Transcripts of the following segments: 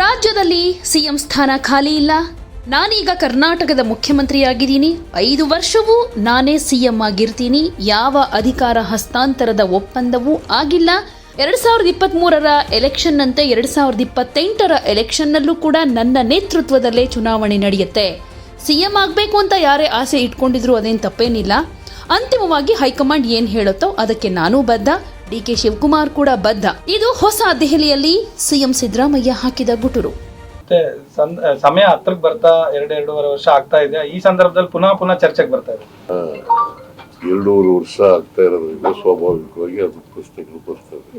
ರಾಜ್ಯದಲ್ಲಿ ಸಿಎಂ ಸ್ಥಾನ ಖಾಲಿ ಇಲ್ಲ. ನಾನೀಗ ಕರ್ನಾಟಕದ ಮುಖ್ಯಮಂತ್ರಿಯಾಗಿದ್ದೀನಿ. ಐದು ವರ್ಷವೂ ನಾನೇ ಸಿಎಂ ಆಗಿರ್ತೀನಿ. ಯಾವ ಅಧಿಕಾರ ಹಸ್ತಾಂತರದ ಒಪ್ಪಂದವೂ ಆಗಿಲ್ಲ. ಎರಡ್ ಸಾವಿರದ ಇಪ್ಪತ್ತ್ ಮೂರರ ಎಲೆಕ್ಷನ್ನಂತೆ ಎರಡ್ ಸಾವಿರದ ಇಪ್ಪತ್ತೆಂಟರ ಎಲೆಕ್ಷನ್ನಲ್ಲೂ ಕೂಡ ನನ್ನ ನೇತೃತ್ವದಲ್ಲೇ ಚುನಾವಣೆ ನಡೆಯುತ್ತೆ. ಸಿಎಂ ಆಗಬೇಕು ಅಂತ ಯಾರೇ ಆಸೆ ಇಟ್ಕೊಂಡಿದ್ರು ಅದೇನು ತಪ್ಪೇನಿಲ್ಲ. ಅಂತಿಮವಾಗಿ ಹೈಕಮಾಂಡ್ ಏನು ಹೇಳುತ್ತೋ ಅದಕ್ಕೆ ನಾನೂ ಬದ್ಧ. ಡಿ ಕೆ ಶಿವಕುಮಾರ್ ಕೂಡ ಬದ್ಧ. ಇದು ಹೊಸ ದೆಹಲಿಯಲ್ಲಿ ಸಿಎಂ ಸಿದ್ದರಾಮಯ್ಯ ಹಾಕಿದ ಗುಟುರು. ಮತ್ತೆ ಸಂದ್- ಸಮಯ ಹತ್ರಕ್ಕೆ ಬರ್ತಾ ಎರಡು ಎರಡೂವರೆ ವರ್ಷ ಆಗ್ತಾ ಇದೆ. ಈ ಸಂದರ್ಭದಲ್ಲಿ ಪುನಃ ಪುನಃ ಚರ್ಚೆಗೆ ಬರ್ತಾ ಇದೆ ಎರಡೂವರೆ ವರ್ಷ ಆಗ್ತಾ ಇರೋದ್ರಿಂದ ಸ್ವಾಭಾವಿಕವಾಗಿ ಅದು ಪ್ರಶ್ನೆಗಳು ಬರ್ತವೆ.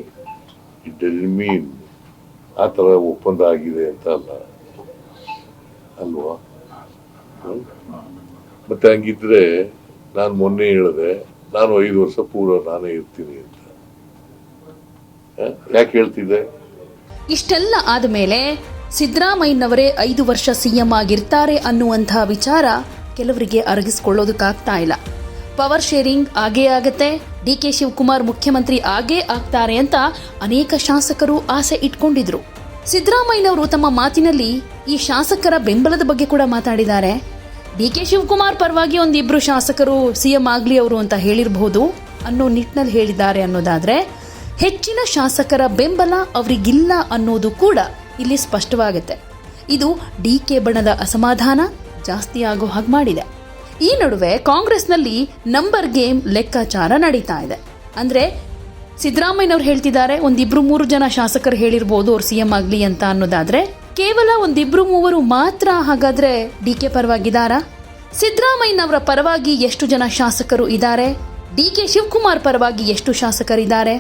ಇಟ್ ಮೀನ್ ಆ ಥರ ಒಪ್ಪಂದ ಆಗಿದೆ ಅಂತ ಅಲ್ಲ? ಅಲ್ವಾ? ಮತ್ತೆ ಹಂಗಿದ್ರೆ ನಾನು ಮೊನ್ನೆ ಹೇಳಿದೆ ನಾನು ಐದು ವರ್ಷ ಪೂರ್ವ ನಾನೇ ಇರ್ತೀನಿ ಅಂತ? ಯಾಕೆ ಹೇಳ್ತಿದ್ದೆ? ಇಷ್ಟೆಲ್ಲ ಆದಮೇಲೆ ಸಿದ್ದರಾಮಯ್ಯನವರೇ ಐದು ವರ್ಷ ಸಿಎಂ ಆಗಿರ್ತಾರೆ ಅನ್ನುವಂಥ ವಿಚಾರ ಕೆಲವರಿಗೆ ಅರಗಿಸ್ಕೊಳ್ಳೋದಕ್ಕಾಗ್ತಾ ಇಲ್ಲ. ಪವರ್ ಶೇರಿಂಗ್ ಆಗೇ ಆಗತ್ತೆ, ಡಿ ಕೆ ಶಿವಕುಮಾರ್ ಮುಖ್ಯಮಂತ್ರಿ ಆಗೇ ಆಗ್ತಾರೆ ಅಂತ ಅನೇಕ ಶಾಸಕರು ಆಸೆ ಇಟ್ಕೊಂಡಿದ್ರು. ಸಿದ್ದರಾಮಯ್ಯನವರು ತಮ್ಮ ಮಾತಿನಲ್ಲಿ ಈ ಶಾಸಕರ ಬೆಂಬಲದ ಬಗ್ಗೆ ಕೂಡ ಮಾತಾಡಿದ್ದಾರೆ. ಡಿ ಕೆ ಶಿವಕುಮಾರ್ ಪರವಾಗಿ ಒಂದಿಬ್ರು ಶಾಸಕರು ಸಿಎಂ ಆಗ್ಲಿ ಅವರು ಅಂತ ಹೇಳಿರಬಹುದು ಅನ್ನೋ ನಿಟ್ಟಿನಲ್ಲಿ ಹೇಳಿದ್ದಾರೆ ಅನ್ನೋದಾದ್ರೆ ಹೆಚ್ಚಿನ ಶಾಸಕರ ಬೆಂಬಲ ಅವರಿಗಿಲ್ಲ ಅನ್ನೋದು ಕೂಡ ಇಲ್ಲಿ ಸ್ಪಷ್ಟವಾಗುತ್ತೆ. ಇದು ಡಿ ಕೆ ಬಣದ ಅಸಮಾಧಾನ ಜಾಸ್ತಿ ಆಗೋ ಹಾಗೆ ಮಾಡಿದೆ. ಈ ನಡುವೆ ಕಾಂಗ್ರೆಸ್ನಲ್ಲಿ ನಂಬರ್ ಗೇಮ್ ಲೆಕ್ಕಾಚಾರ ನಡೀತಾ ಇದೆ. ಅಂದರೆ ಸಿದ್ದರಾಮಯ್ಯನವ್ರು ಹೇಳ್ತಿದ್ದಾರೆ, ಒಂದಿಬ್ರು ಮೂರು ಜನ ಶಾಸಕರು ಹೇಳಿರ್ಬೋದು ಅವ್ರು ಸಿಎಂ ಆಗಲಿ ಅಂತ ಅನ್ನೋದಾದರೆ, ಕೇವಲ ಒಂದಿಬ್ರು ಮೂವರು ಮಾತ್ರ ಹಾಗಾದರೆ ಡಿ ಕೆ ಪರವಾಗಿದ್ದಾರಾ? ಸಿದ್ದರಾಮಯ್ಯನವರ ಪರವಾಗಿ ಎಷ್ಟು ಜನ ಶಾಸಕರು ಇದ್ದಾರೆ? ಡಿ ಕೆ ಶಿವಕುಮಾರ್ ಪರವಾಗಿ ಎಷ್ಟು ಶಾಸಕರಿದ್ದಾರೆ?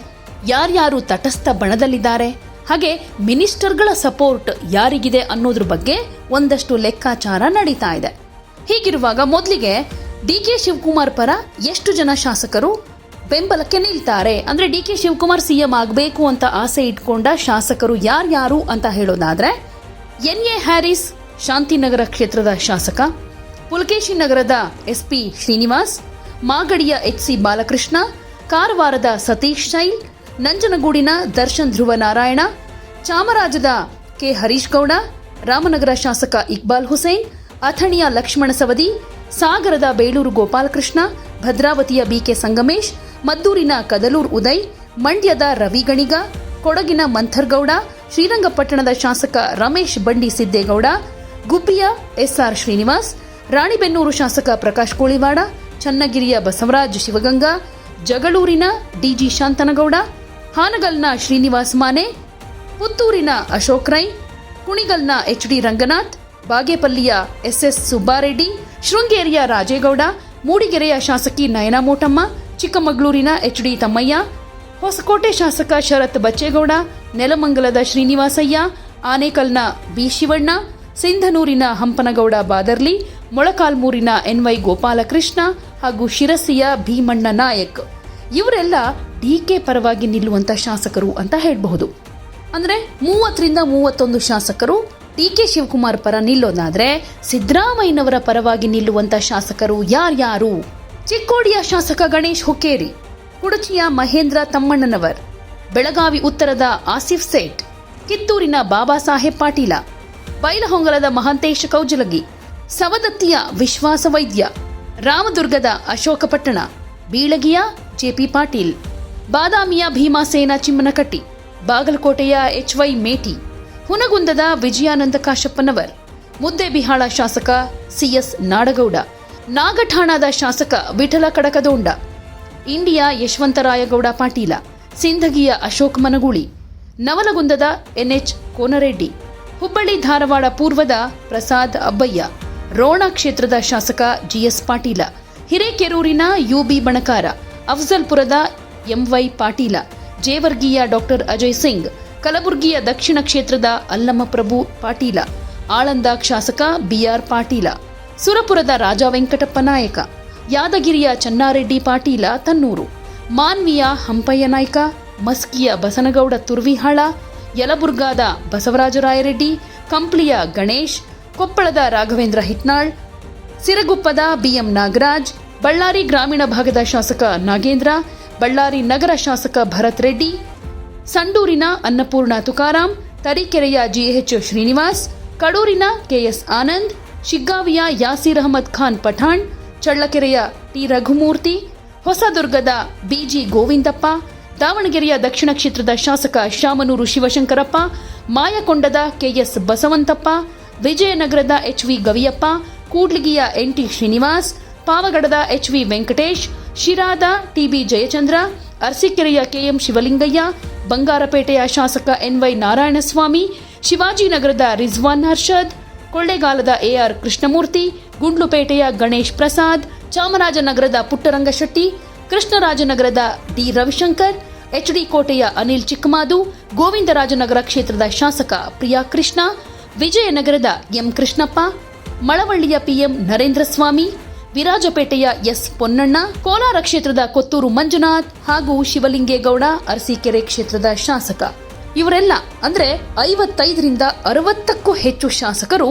ಯಾರ್ಯಾರು ತಟಸ್ಥ ಬಣದಲ್ಲಿದ್ದಾರೆ? ಹಾಗೆ ಮಿನಿಸ್ಟರ್ಗಳ ಸಪೋರ್ಟ್ ಯಾರಿಗಿದೆ ಅನ್ನೋದ್ರ ಬಗ್ಗೆ ಒಂದಷ್ಟು ಲೆಕ್ಕಾಚಾರ ನಡೀತಾ ಇದೆ. ಹೀಗಿರುವಾಗ ಮೊದಲಿಗೆ ಡಿ ಕೆ ಶಿವಕುಮಾರ್ ಪರ ಎಷ್ಟು ಜನ ಶಾಸಕರು ಬೆಂಬಲಕ್ಕೆ ನಿಲ್ತಾರೆ? ಅಂದ್ರೆ ಡಿ ಕೆ ಶಿವಕುಮಾರ್ ಸಿಎಂ ಆಗಬೇಕು ಅಂತ ಆಸೆ ಇಟ್ಕೊಂಡ ಶಾಸಕರು ಯಾರ್ಯಾರು ಅಂತ ಹೇಳೋದಾದ್ರೆ, ಎನ್ ಎ ಹ್ಯಾರಿಸ್, ಶಾಂತಿನಗರ ಕ್ಷೇತ್ರದ ಶಾಸಕ, ಪುಲಕೇಶಿ ನಗರದ ಎಸ್ಪಿ ಶ್ರೀನಿವಾಸ್, ಮಾಗಡಿಯ ಎಚ್ ಸಿ ಬಾಲಕೃಷ್ಣ, ಕಾರವಾರದ ಸತೀಶ್ ಶೈಲ್ ನಂಜನಗೂಡಿನ ದರ್ಶನ್ ಧ್ರುವ ನಾರಾಯಣ ಚಾಮರಾಜದ ಕೆ. ಹರೀಶ್ ಗೌಡ ರಾಮನಗರ ಶಾಸಕ ಇಕ್ಬಾಲ್ ಹುಸೇನ್, ಅಥಣಿಯ ಲಕ್ಷ್ಮಣ ಸವದಿ, ಸಾಗರದ ಬೇಲೂರು ಗೋಪಾಲಕೃಷ್ಣ, ಭದ್ರಾವತಿಯ ಬಿಕೆ ಸಂಗಮೇಶ್, ಮದ್ದೂರಿನ ಕದಲೂರ್ ಉದಯ್, ಮಂಡ್ಯದ ರವಿ ಗಣಿಗ, ಕೊಡಗಿನ ಮಂಥರ್ಗೌಡ, ಶ್ರೀರಂಗಪಟ್ಟಣದ ಶಾಸಕ ರಮೇಶ್ ಬಂಡಿ ಸಿದ್ದೇಗೌಡ, ಗುಬ್ಬಿಯ ಎಸ್ಆರ್ ಶ್ರೀನಿವಾಸ್, ರಾಣಿಬೆನ್ನೂರು ಶಾಸಕ ಪ್ರಕಾಶ್ ಕೋಳಿವಾಡ, ಚನ್ನಗಿರಿಯ ಬಸವರಾಜ್ ಶಿವಗಂಗಾ, ಜಗಳೂರಿನ ಡಿಜಿ ಶಾಂತನಗೌಡ ಹಾನಗಲ್ನ ಶ್ರೀನಿವಾಸ್ ಮಾನೆ, ಪುತ್ತೂರಿನ ಅಶೋಕ್ ರೈ, ಕುಣಿಗಲ್ನ ಎಚ್ ಡಿ ರಂಗನಾಥ್, ಬಾಗೇಪಲ್ಲಿಯ ಎಸ್ಎಸ್ ಸುಬ್ಬಾರೆಡ್ಡಿ, ಶೃಂಗೇರಿಯ ರಾಜೇಗೌಡ, ಮೂಡಿಗೆರೆಯ ಶಾಸಕಿ ನಯನ ಮೋಟಮ್ಮ, ಚಿಕ್ಕಮಗಳೂರಿನ ಎಚ್ ಡಿ ತಮ್ಮಯ್ಯ, ಹೊಸಕೋಟೆ ಶಾಸಕ ಶರತ್ ಬಚ್ಚೇಗೌಡ, ನೆಲಮಂಗಲದ ಶ್ರೀನಿವಾಸಯ್ಯ, ಆನೇಕಲ್ನ ಬಿ ಶಿವಣ್ಣ, ಸಿಂಧನೂರಿನ ಹಂಪನಗೌಡ ಬಾದರ್ಲಿ, ಮೊಳಕಾಲ್ಮೂರಿನ ಎನ್ವೈ ಗೋಪಾಲಕೃಷ್ಣ ಹಾಗೂ ಶಿರಸಿಯ ಭೀಮಣ್ಣ ನಾಯಕ್. ಇವರೆಲ್ಲ ಡಿ ಕೆ ಪರವಾಗಿ ನಿಲ್ಲುವಂತ ಶಾಸಕರು ಅಂತ ಹೇಳಬಹುದು. ಅಂದ್ರೆ ಮೂವತ್ತರಿಂದ ಮೂವತ್ತೊಂದು ಶಾಸಕರು ಡಿ ಕೆ ಶಿವಕುಮಾರ್ ಪರ ನಿಲ್ಲೋದಾದರೆ ಸಿದ್ದರಾಮಯ್ಯನವರ ಪರವಾಗಿ ನಿಲ್ಲುವಂತ ಶಾಸಕರು ಯಾರ್ಯಾರು? ಚಿಕ್ಕೋಡಿಯ ಶಾಸಕ ಗಣೇಶ್ ಹುಕ್ಕೇರಿ ಕುಡಚಿಯ ಮಹೇಂದ್ರ ತಮ್ಮಣ್ಣನವರ್, ಬೆಳಗಾವಿ ಉತ್ತರದ ಆಸಿಫ್ ಸೇಠ್, ಕಿತ್ತೂರಿನ ಬಾಬಾ ಸಾಹೇಬ್ ಪಾಟೀಲ, ಬೈಲಹೊಂಗಲದ ಮಹಾಂತೇಶ ಕೌಜಲಗಿ, ಸವದತ್ತಿಯ ವಿಶ್ವಾಸ ವೈದ್ಯ, ರಾಮದುರ್ಗದ ಅಶೋಕ ಪಟ್ಟಣ ಬೀಳಗಿಯ ಜೆಪಿ ಪಾಟೀಲ್, ಬಾದಾಮಿಯ ಭೀಮಾಸೇನ ಚಿಮ್ಮನಕಟ್ಟಿ, ಬಾಗಲಕೋಟೆಯ ಎಚ್ವೈ ಮೇಟಿ, ಹುನಗುಂದದ ವಿಜಯಾನಂದ ಕಾಶಪ್ಪನವರ್ ಮುದ್ದೇಬಿಹಾಳ ಶಾಸಕ ಸಿಎಸ್ ನಾಡಗೌಡ, ನಾಗಠಾಣದ ಶಾಸಕ ವಿಠಲ ಕಡಕದೋಂಡ, ಇಂಡಿಯಾ ಯಶವಂತರಾಯಗೌಡ ಪಾಟೀಲ ಸಿಂಧಗಿಯ ಅಶೋಕ್ ಮನಗೂಳಿ, ನವಲಗುಂದದ ಎನ್ಎಚ್ ಕೋನರೆಡ್ಡಿ, ಹುಬ್ಬಳ್ಳಿ ಧಾರವಾಡ ಪೂರ್ವದ ಪ್ರಸಾದ್ ಅಬ್ಬಯ್ಯ, ರೋಣ ಕ್ಷೇತ್ರದ ಶಾಸಕ ಜಿಎಸ್ ಪಾಟೀಲ ಹಿರೇಕೆರೂರಿನ ಯುಬಿ ಬಣಕಾರ, ಅಫ್ಜಲ್ಪುರದ ಎಂವೈ ಪಾಟೀಲ, ಜೇವರ್ಗಿಯ ಡಾಕ್ಟರ್ ಅಜಯ್ ಸಿಂಗ್, ಕಲಬುರಗಿಯ ದಕ್ಷಿಣ ಕ್ಷೇತ್ರದ ಅಲ್ಲಮಪ್ರಭು ಪಾಟೀಲ, ಆಳಂದ ಶಾಸಕ ಬಿಆರ್ ಪಾಟೀಲ, ಸುರಪುರದ ರಾಜಾ ವೆಂಕಟಪ್ಪ ನಾಯಕ, ಯಾದಗಿರಿಯ ಚನ್ನಾರೆಡ್ಡಿ ಪಾಟೀಲ ತನ್ನೂರು, ಮಾನ್ವಿಯ ಹಂಪಯ್ಯ ನಾಯ್ಕ, ಮಸ್ಕಿಯ ಬಸನಗೌಡ ತುರ್ವಿಹಾಳ, ಯಲಬುರ್ಗಾದ ಬಸವರಾಜರಾಯರೆಡ್ಡಿ ಕಂಪ್ಲಿಯ ಗಣೇಶ್, ಕೊಪ್ಪಳದ ರಾಘವೇಂದ್ರ ಹಿಟ್ನಾಳ್, ಸಿರಗುಪ್ಪದ ಬಿಎಂ ನಾಗರಾಜ್ ಬಳ್ಳಾರಿ ಗ್ರಾಮೀಣ ಭಾಗದ ಶಾಸಕ ನಾಗೇಂದ್ರ, ಬಳ್ಳಾರಿ ನಗರ ಶಾಸಕ ಭರತ್ ರೆಡ್ಡಿ, ಸಂಡೂರಿನ ಅನ್ನಪೂರ್ಣ ತುಕಾರಾಂ, ತರೀಕೆರೆಯ ಜಿಎಚ್ ಶ್ರೀನಿವಾಸ್, ಕಡೂರಿನ ಕೆಎಸ್ ಆನಂದ್, ಶಿಗ್ಗಾವಿಯ ಯಾಸೀರ್ ಅಹಮದ್ ಖಾನ್ ಪಠಾಣ್, ಚಳ್ಳಕೆರೆಯ ಟಿ ರಘುಮೂರ್ತಿ, ಹೊಸದುರ್ಗದ ಬಿಜಿ ಗೋವಿಂದಪ್ಪ, ದಾವಣಗೆರೆಯ ದಕ್ಷಿಣ ಕ್ಷೇತ್ರದ ಶಾಸಕ ಶಾಮನೂರು ಶಿವಶಂಕರಪ್ಪ, ಮಾಯಕೊಂಡದ ಕೆಎಸ್ ಬಸವಂತಪ್ಪ, ವಿಜಯನಗರದ ಎಚ್ವಿ ಗವಿಯಪ್ಪ, ಕೂಡ್ಲಿಗಿಯ ಎನ್ಟಿ ಶ್ರೀನಿವಾಸ್ ಪಾವಗಡದ ಎಚ್ ವಿ ವೆಂಕಟೇಶ್, ಶಿರಾದ ಟಿಬಿ ಜಯಚಂದ್ರ, ಅರಸೀಕೆರೆಯ ಕೆಎಂ ಶಿವಲಿಂಗಯ್ಯ, ಬಂಗಾರಪೇಟೆಯ ಶಾಸಕ ಎನ್ವೈ ನಾರಾಯಣಸ್ವಾಮಿ, ಶಿವಾಜಿನಗರದ ರಿಜ್ವಾನ್ ಹರ್ಷದ್, ಕೊಳ್ಳೇಗಾಲದ ಎಆರ್ ಕೃಷ್ಣಮೂರ್ತಿ, ಗುಂಡ್ಲುಪೇಟೆಯ ಗಣೇಶ್ ಪ್ರಸಾದ್, ಚಾಮರಾಜನಗರದ ಪುಟ್ಟರಂಗಶೆಟ್ಟಿ, ಕೃಷ್ಣರಾಜನಗರದ ಡಿ ರವಿಶಂಕರ್, ಎಚ್ಡಿ ಕೋಟೆಯ ಅನಿಲ್ ಚಿಕ್ಕಮಾದು, ಗೋವಿಂದರಾಜನಗರ ಕ್ಷೇತ್ರದ ಶಾಸಕ ಪ್ರಿಯಾ ಕೃಷ್ಣ, ವಿಜಯನಗರದ ಎಂ ಕೃಷ್ಣಪ್ಪ, ಮಳವಳ್ಳಿಯ ಪಿಎಂ ನರೇಂದ್ರ ಸ್ವಾಮಿ ವಿರಾಜಪೇಟೆಯ ಎಸ್ ಪೊನ್ನಣ್ಣ, ಕೋಲಾರ ಕ್ಷೇತ್ರದ ಕೊತ್ತೂರು ಮಂಜುನಾಥ್ ಹಾಗೂ ಶಿವಲಿಂಗೇಗೌಡ ಅರಸೀಕೆರೆ ಕ್ಷೇತ್ರದ ಶಾಸಕ. ಇವರೆಲ್ಲ ಅಂದ್ರೆ ಐವತ್ತೈದರಿಂದ ಅರವತ್ತಕ್ಕೂ ಹೆಚ್ಚು ಶಾಸಕರು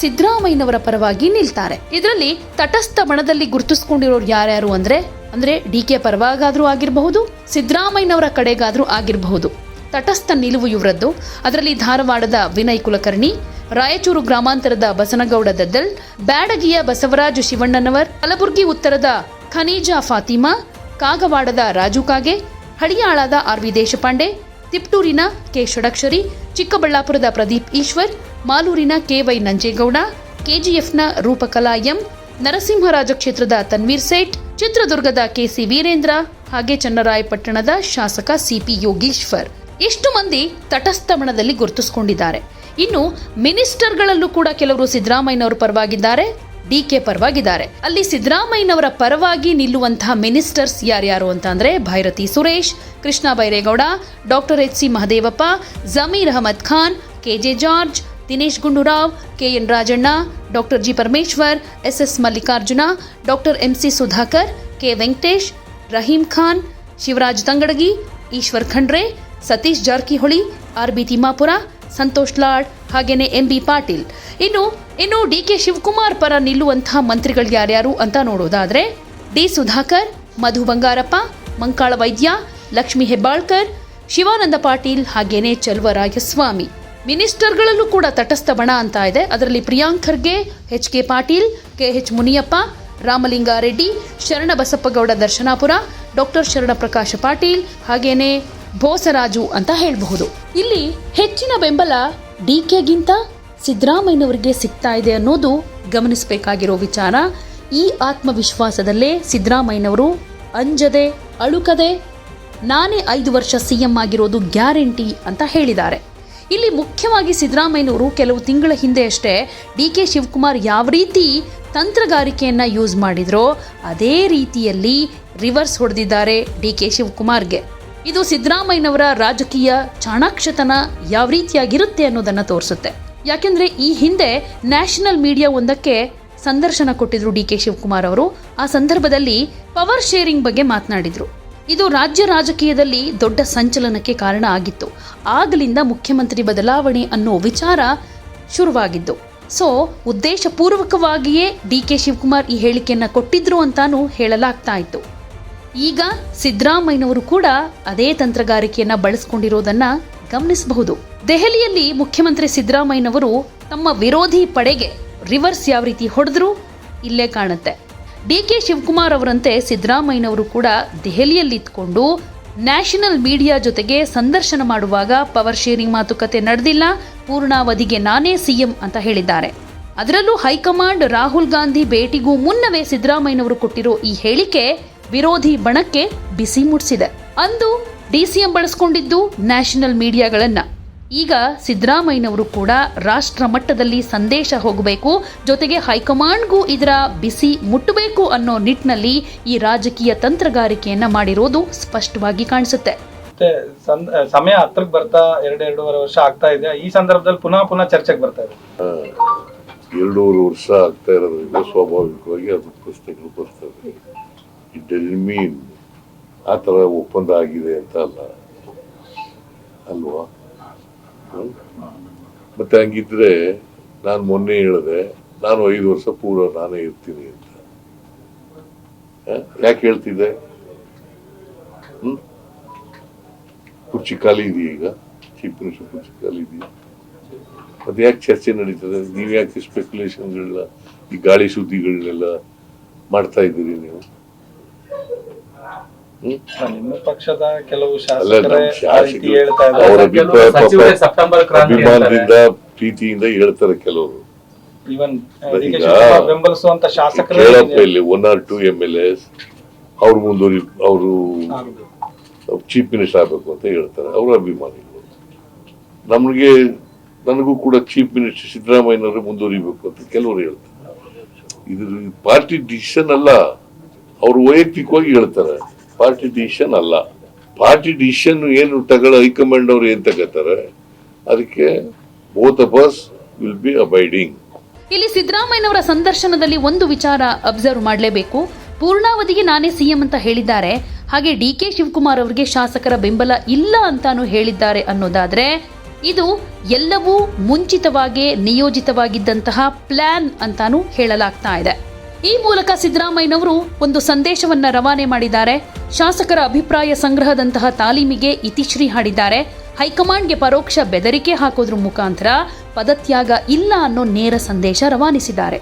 ಸಿದ್ದರಾಮಯ್ಯನವರ ಪರವಾಗಿ ನಿಲ್ತಾರೆ. ಇದರಲ್ಲಿ ತಟಸ್ಥ ಬಣದಲ್ಲಿ ಗುರುತಿಸಿಕೊಂಡಿರೋರು ಯಾರ್ಯಾರು ಅಂದ್ರೆ ಅಂದ್ರೆ ಡಿ ಕೆ ಪರವಾಗಾದ್ರೂ ಆಗಿರಬಹುದು, ಸಿದ್ದರಾಮಯ್ಯನವರ ಕಡೆಗಾದ್ರೂ ಆಗಿರಬಹುದು. ತಟಸ್ಥ ನಿಲುವು ಇವರದ್ದು. ಅದರಲ್ಲಿ ಧಾರವಾಡದ ವಿನಯ್ ಕುಲಕರ್ಣಿ ರಾಯಚೂರು ಗ್ರಾಮಾಂತರದ ಬಸನಗೌಡ ದದ್ದಲ್, ಬ್ಯಾಡಗಿಯ ಬಸವರಾಜು ಶಿವಣ್ಣನವರ್, ಕಲಬುರಗಿ ಉತ್ತರದ ಖನೀಜಾ ಫಾತಿಮಾ, ಕಾಗವಾಡದ ರಾಜು ಕಾಗೆ, ಹಳಿಯಾಳದ ಆರ್ ವಿ ದೇಶಪಾಂಡೆ, ತಿಪ್ಟೂರಿನ ಕೆ ಷಡಕ್ಷರಿ, ಚಿಕ್ಕಬಳ್ಳಾಪುರದ ಪ್ರದೀಪ್ ಈಶ್ವರ್, ಮಾಲೂರಿನ ಕೆವೈ ನಂಜೇಗೌಡ, ಕೆಜಿಎಫ್ನ ರೂಪಕಲಾ ಎಂ, ನರಸಿಂಹರಾಜ ಕ್ಷೇತ್ರದ ತನ್ವೀರ್ ಸೇಠ್, ಚಿತ್ರದುರ್ಗದ ಕೆಸಿ ವೀರೇಂದ್ರ, ಹಾಗೆ ಚನ್ನರಾಯಪಟ್ಟಣದ ಶಾಸಕ ಸಿಪಿ ಯೋಗೀಶ್ವರ್. ಇಷ್ಟು ಮಂದಿ ತಟಸ್ಥಮಣದಲ್ಲಿ ಗುರುತಿಸಿಕೊಂಡಿದ್ದಾರೆ? ಇನ್ನು ಮಿನಿಸ್ಟರ್ಗಳಲ್ಲೂ ಕೂಡ ಕೆಲವರು ಸಿದ್ದರಾಮಯ್ಯನವರು ಪರವಾಗಿದ್ದಾರೆ, ಡಿ ಕೆ ಪರವಾಗಿದ್ದಾರೆ. ಅಲ್ಲಿ ಸಿದ್ದರಾಮಯ್ಯನವರ ಪರವಾಗಿ ನಿಲ್ಲುವಂತಹ ಮಿನಿಸ್ಟರ್ಸ್ ಯಾರ್ಯಾರು ಅಂತ ಅಂದ್ರೆ Byrathi Suresh, Krishna Byregowda, doctor H C Mahadevappa, Zameer Ahmed Khan, K J George, Dinesh Gundu Rao, K N Rajanna, doctor G Parameshwar, S S Mallikarjun, doctor M C Sudhakar, K Venkatesh, Rahim Khan, Shivaraj Tangadagi, Eshwar Khandre, Satish Jarkiholi, R B Timmapur Santosh Lad ಹಾಗೇನೆ M B Patil. ಇನ್ನು ಇನ್ನು D K Shivakumar ಪರ ನಿಲ್ಲುವಂತಹ ಮಂತ್ರಿಗಳು ಯಾರ್ಯಾರು ಅಂತ ನೋಡೋದಾದ್ರೆ D Sudhakar, Madhu Bangarappa, Mankal Vaidya, Lakshmi Hebbalkar, Shivananda Patil ಹಾಗೇನೆ ಚಲುವರಾಯಸ್ವಾಮಿ. ಮಿನಿಸ್ಟರ್ಗಳಲ್ಲೂ ಕೂಡ ತಟಸ್ಥ ಬಣ ಅಂತ ಇದೆ. ಅದರಲ್ಲಿ Priyank Kharge, H K Patil, K H Muniyappa, Ramalinga Reddy, Sharan Basappagouda Darshanapur, doctor ಶರಣ ಪ್ರಕಾಶ ಪಾಟೀಲ್ ಹಾಗೇನೆ ಬೋಸರಾಜು ಅಂತ ಹೇಳಬಹುದು. ಇಲ್ಲಿ ಹೆಚ್ಚಿನ ಬೆಂಬಲ ಡಿ ಕೆಗಿಂತ ಸಿದ್ದರಾಮಯ್ಯನವರಿಗೆ ಸಿಗ್ತಾ ಇದೆ ಅನ್ನೋದು ಗಮನಿಸಬೇಕಾಗಿರೋ ವಿಚಾರ. ಈ ಆತ್ಮವಿಶ್ವಾಸದಲ್ಲೇ ಸಿದ್ದರಾಮಯ್ಯನವರು ಅಂಜದೆ, ಅಳುಕದೆ, ನಾನೇ ಐದು ವರ್ಷ ಸಿಎಂ ಆಗಿರೋದು ಗ್ಯಾರಂಟಿ ಅಂತ ಹೇಳಿದ್ದಾರೆ. ಇಲ್ಲಿ ಮುಖ್ಯವಾಗಿ ಸಿದ್ದರಾಮಯ್ಯನವರು ಕೆಲವು ತಿಂಗಳ ಹಿಂದೆ ಅಷ್ಟೇ ಡಿ ಕೆ ಶಿವಕುಮಾರ್ ಯಾವ ರೀತಿ ತಂತ್ರಗಾರಿಕೆಯನ್ನು ಯೂಸ್ ಮಾಡಿದ್ರೋ, ಅದೇ ರೀತಿಯಲ್ಲಿ ರಿವರ್ಸ್ ಹೊಡೆದಿದ್ದಾರೆ ಡಿ ಕೆ ಶಿವಕುಮಾರ್ಗೆ ಇದು ಸಿದ್ದರಾಮಯ್ಯನವರ ರಾಜಕೀಯ ಚಾಣಾಕ್ಷತನ ಯಾವ ರೀತಿಯಾಗಿರುತ್ತೆ ಅನ್ನೋದನ್ನ ತೋರಿಸುತ್ತೆ. ಯಾಕೆಂದ್ರೆ ಈ ಹಿಂದೆ ನ್ಯಾಷನಲ್ ಮೀಡಿಯಾ ಒಂದಕ್ಕೆ ಸಂದರ್ಶನ ಕೊಟ್ಟಿದ್ರು ಡಿ ಕೆ ಶಿವಕುಮಾರ್ ಅವರು. ಆ ಸಂದರ್ಭದಲ್ಲಿ ಪವರ್ ಶೇರಿಂಗ್ ಬಗ್ಗೆ ಮಾತನಾಡಿದ್ರು. ಇದು ರಾಜ್ಯ ರಾಜಕೀಯದಲ್ಲಿ ದೊಡ್ಡ ಸಂಚಲನಕ್ಕೆ ಕಾರಣ ಆಗಿತ್ತು. ಆಗಲಿಂದ ಮುಖ್ಯಮಂತ್ರಿ ಬದಲಾವಣೆ ಅನ್ನೋ ವಿಚಾರ ಶುರುವಾಗಿದ್ದು. ಸೊ, ಉದ್ದೇಶಪೂರ್ವಕವಾಗಿಯೇ ಡಿ ಕೆ ಶಿವಕುಮಾರ್ ಈ ಹೇಳಿಕೆಯನ್ನು ಕೊಟ್ಟಿದ್ರು ಅಂತಾನೂ ಹೇಳಲಾಗ್ತಾ ಇತ್ತು. ಈಗ ಸಿದ್ದರಾಮಯ್ಯನವರು ಕೂಡ ಅದೇ ತಂತ್ರಗಾರಿಕೆಯನ್ನ ಬಳಸಿಕೊಂಡಿರೋದನ್ನ ಗಮನಿಸಬಹುದು. ದೆಹಲಿಯಲ್ಲಿ ಮುಖ್ಯಮಂತ್ರಿ ಸಿದ್ದರಾಮಯ್ಯನವರು ತಮ್ಮ ವಿರೋಧಿ ಪಡೆಗೆ ರಿವರ್ಸ್ ಯಾವ ರೀತಿ ಹೊಡೆದ್ರು ಇಲ್ಲೇ ಕಾಣುತ್ತೆ. ಡಿ ಕೆ ಶಿವಕುಮಾರ್ ಅವರಂತೆ ಸಿದ್ದರಾಮಯ್ಯನವರು ಕೂಡ ದೆಹಲಿಯಲ್ಲಿ ಇದ್ಕೊಂಡು ನ್ಯಾಷನಲ್ ಮೀಡಿಯಾ ಜೊತೆಗೆ ಸಂದರ್ಶನ ಮಾಡುವಾಗ ಪವರ್ ಶೇರಿಂಗ್ ಮಾತುಕತೆ ನಡೆದಿಲ್ಲ, ಪೂರ್ಣಾವಧಿಗೆ ನಾನೇ ಸಿಎಂ ಅಂತ ಹೇಳಿದ್ದಾರೆ. ಅದರಲ್ಲೂ ಹೈಕಮಾಂಡ್ ರಾಹುಲ್ ಗಾಂಧಿ ಭೇಟಿಗೂ ಮುನ್ನವೇ ಸಿದ್ದರಾಮಯ್ಯನವರು ಕೊಟ್ಟಿರೋ ಈ ಹೇಳಿಕೆ ವಿರೋಧಿ ಬಣಕ್ಕೆ ಬಿಸಿ ಮುಟ್ಟಿಸಿದೆ ಅಂದು ಡಿಸಿಎಂ ಬಳಸ್ಕೊಂಡಿದ್ದು ನ್ಯಾಷನಲ್ ಮೀಡಿಯಾಗಳನ್ನ. ಈಗ ಸಿದ್ದರಾಮಯ್ಯನವರು ಕೂಡ ರಾಷ್ಟ್ರ ಮಟ್ಟದಲ್ಲಿ ಸಂದೇಶ ಹೋಗಬೇಕು ಜೊತೆಗೆ ಹೈಕಮಾಂಡ್ಗೂ ಇದರ ಬಿಸಿ ಮುಟ್ಟಬೇಕು ಅನ್ನೋ ನಿಟ್ಟಿನಲ್ಲಿ ಈ ರಾಜಕೀಯ ತಂತ್ರಗಾರಿಕೆಯನ್ನ ಮಾಡಿರೋದು ಸ್ಪಷ್ಟವಾಗಿ ಕಾಣಿಸುತ್ತೆ. ಮತ್ತೆ ಸಮಯ ಹತ್ರಕ್ಕೆ ಬರ್ತಾ ಎರಡು ಎರಡೂವರೆ ವರ್ಷ ಆಗ್ತಾ ಇದೆ. ಈ ಸಂದರ್ಭದಲ್ಲಿ ಪುನಃ ಪುನಃ ಚರ್ಚೆಗೆ ಬರ್ತಾ ಇದೆ. ಎರಡೂವರೆ ವರ್ಷ ಆಗ್ತಾ ಇರೋದ್ರಿಂದ ಸ್ವಾಭಾವಿಕವಾಗಿ ಅದು ಪ್ರಶ್ನೆಗಳು ಬರ್ತವೆ ಇಟ್ ಡಲ್ ಮೀನ್ ಆ ಥರ ಒಪ್ಪಂದ ಆಗಿದೆ ಅಂತ ಅಲ್ಲ? ಅಲ್ವಾ? ಮತ್ತೆ ಹಂಗಿದ್ರೆ ನಾನು ಮೊನ್ನೆ ಹೇಳಿದೆ, ನಾನು ಐದು ವರ್ಷ ಪೂರ್ವ ನಾನೇ ಇರ್ತೀನಿ ಅಂತ? ಯಾಕೆ ಹೇಳ್ತಿದ್ದೆ? ಹ್ಮ್? ಕುರ್ಚಿ ಖಾಲಿ ಇದೆಯಾ ಈಗ? ಚೀಫ್ ಮಿನಿಸ್ಟರ್ ಪುಸ್ತಕದಲ್ಲಿ ಇದೆಯಾ? ಮತ್ತೆ ಯಾಕೆ ಚರ್ಚೆ ನಡೀತದೆ? ನೀವು ಯಾಕೆ ಸ್ಪೆಕ್ಯುಲೇಷನ್ಗಳನ್ನ ಈ ಗಾಳಿ ಸುದ್ದಿಗಳನ್ನೆಲ್ಲ ಮಾಡ್ತಾ ಇದ್ದೀರಿ ನೀವು? ನಿಮ್ಮ ಪಕ್ಷದ ಕೆಲವು ಅಲ್ಲ ಶಾಸಕರೇ ಆ ರೀತಿ ಶಾಸಕರು ಹೇಳ್ತಾ ಅವರ ಇದ್ದಾರೆ ಅಭಿಪ್ರಾಯ ಸಚಿವರೇ ಪಾಪ ಸೆಪ್ಟೆಂಬರ್ ಕ್ರಾಂತಿ ಅಭಿಮಾನದಿಂದ ಪ್ರೀತಿಯಿಂದ ಹೇಳ್ತಾರೆ ಕೆಲವರು. ಇವನ್ ಡಿ ಕೆ ಈಗ ಶಿವಕುಮಾರ್ ಬೆಂಬಲಿಸುವಂತ ಶಾಸಕರೇ ಕೇಳಪ್ಪ ಇಲ್ಲಿ one or two M L S ಅವ್ರು ಮುಂದುವರಿ ಅವರು ಚೀಫ್ ಮಿನಿಸ್ಟರ್ ಆಗ್ಬೇಕು ಅಂತ ಹೇಳ್ತಾರೆ. ಅವರ ಅಭಿಮಾನಿಗಳು ನಮಗೆ ನನಗೂ ಕೂಡ ಚೀಫ್ ಮಿನಿಸ್ಟರ್ ಸಿದ್ದರಾಮಯ್ಯನವರು ಮುಂದುವರಿಬೇಕು ಅಂತ ಕೆಲವರು ಹೇಳ್ತಾರೆ. ಇದು ಪಾರ್ಟಿ ಡಿಸಿಷನ್ ಅಲ್ಲ. ಅವರು ವೈಯಕ್ತಿಕವಾಗಿ ಹೇಳ್ತಾರೆ. ಪಾರ್ಟಿ ಡಿಸಿಷನ್ ಅಲ್ಲ. ಪಾರ್ಟಿ ಡಿಸಿಷನ್ ಏನು ತಗೊಳ್ಳೋ ಹೈಕಮಾಂಡ್ ಅವರು ಏನ್ ತಗೋತಾರೆ? ಅದಕ್ಕೆ both of will be abiding ಇಲ್ಲಿ ಸಿದ್ದರಾಮಯ್ಯನವರ ಸಂದರ್ಶನದಲ್ಲಿ ಒಂದು ವಿಚಾರ ಅಬ್ಸರ್ವ್ ಮಾಡಲೇಬೇಕು. ಪೂರ್ಣಾವಧಿಗೆ ನಾನೇ ಸಿಎಂ ಅಂತ ಹೇಳಿದ್ದಾರೆ. ಹಾಗೆ ಡಿ ಕೆ ಶಿವಕುಮಾರ್ ಅವರಿಗೆ ಶಾಸಕರ ಬೆಂಬಲ ಇಲ್ಲ ಅಂತಾನು ಹೇಳಿದ್ದಾರೆ ಅನ್ನೋದಾದ್ರೆ, ಇದು ಎಲ್ಲವೂ ಮುಂಚಿತವಾಗಿ ನಿಯೋಜಿತವಾಗಿದ್ದಂತಹ ಪ್ಲಾನ್ ಅಂತಾನು ಹೇಳಲಾಗ್ತಾ ಇದೆ. ಈ ಮೂಲಕ ಸಿದ್ದರಾಮಯ್ಯನವರು ಒಂದು ಸಂದೇಶವನ್ನ ರವಾನೆ ಮಾಡಿದ್ದಾರೆ. ಶಾಸಕರ ಅಭಿಪ್ರಾಯ ಸಂಗ್ರಹದಂತಹ ತಾಲೀಮಿಗೆ ಇತಿಶ್ರೀ ಹಾಡಿದ್ದಾರೆ. ಹೈಕಮಾಂಡ್ಗೆ ಪರೋಕ್ಷ ಬೆದರಿಕೆ ಹಾಕೋದ್ರ ಮುಖಾಂತರ ಪದತ್ಯಾಗ ಇಲ್ಲ ಅನ್ನೋ ನೇರ ಸಂದೇಶ ರವಾನಿಸಿದ್ದಾರೆ.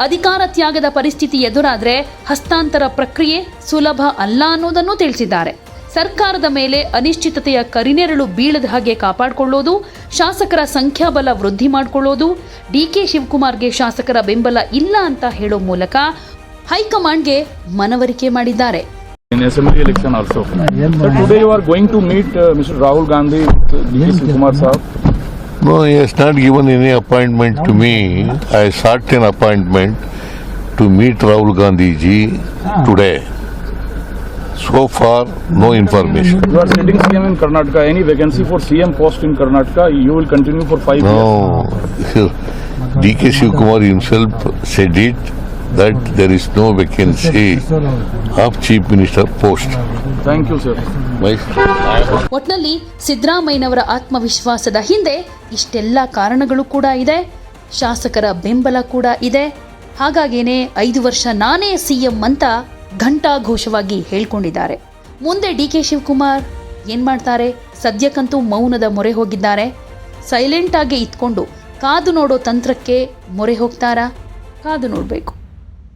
ಅಧಿಕಾರ ತ್ಯಾಗದ ಪರಿಸ್ಥಿತಿ ಎದುರಾದ್ರೆ ಹಸ್ತಾಂತರ ಪ್ರಕ್ರಿಯೆ ಸುಲಭ ಅಲ್ಲ ಅನ್ನೋದನ್ನು ತಿಳಿಸಿದ್ದಾರೆ. ಸರ್ಕಾರದ ಮೇಲೆ ಅನಿಶ್ಚಿತತೆಯ ಕರಿನೆರಳು ಬೀಳದ ಹಾಗೆ ಕಾಪಾಡಿಕೊಳ್ಳೋದು ಶಾಸಕರ ಸಂಖ್ಯಾಬಲ ವೃದ್ಧಿ ಮಾಡಿಕೊಳ್ಳೋದು ಡಿಕೆ ಶಿವಕುಮಾರ್ಗೆ ಶಾಸಕರ ಬೆಂಬಲ ಇಲ್ಲ ಅಂತ ಹೇಳೋ ಮೂಲಕ ಹೈಕಮಾಂಡ್ಗೆ ಮನವರಿಕೆ ಮಾಡಿದ್ದಾರೆ in assembly election also. So today you are going to meet uh, Mr. Rahul Gandhi with. Kumar Saab. No, he has not given any appointment to me. I sought an appointment to meet Rahul Gandhi ji today. So far, no information. You are sitting CM in Karnataka. Any vacancy for CM post in Karnataka, you will continue for five years. No, DK Shivkumar himself said it that there is no vacancy of chief minister post. Thank you, sir. My, ಒಟ್ನಲ್ಲಿ ಸಿದ್ದರಾಮಯ್ಯನವರ ಆತ್ಮವಿಶ್ವಾಸದ ಹಿಂದೆ ಇಷ್ಟೆಲ್ಲ ಕಾರಣಗಳು ಕೂಡ ಇದೆ ಶಾಸಕರ ಬೆಂಬಲ ಕೂಡ ಇದೆ ಹಾಗಾಗೇನೆ ಐದು ವರ್ಷ ನಾನೇ ಸಿಎಂ ಅಂತ ಘಂಟಾಘೋಷವಾಗಿ ಹೇಳ್ಕೊಂಡಿದ್ದಾರೆ. ಮುಂದೆ ಡಿ ಕೆ ಶಿವಕುಮಾರ್ ಏನು ಮಾಡ್ತಾರೆ? ಸದ್ಯಕ್ಕಂತೂ ಮೌನದ ಮೊರೆ ಹೋಗಿದ್ದಾರೆ. ಸೈಲೆಂಟ್ ಆಗಿ ಇತ್ಕೊಂಡು ಕಾದು ನೋಡೋ ತಂತ್ರಕ್ಕೆ ಮೊರೆ ಹೋಗ್ತಾರಾ? ಕಾದು ನೋಡಬೇಕು.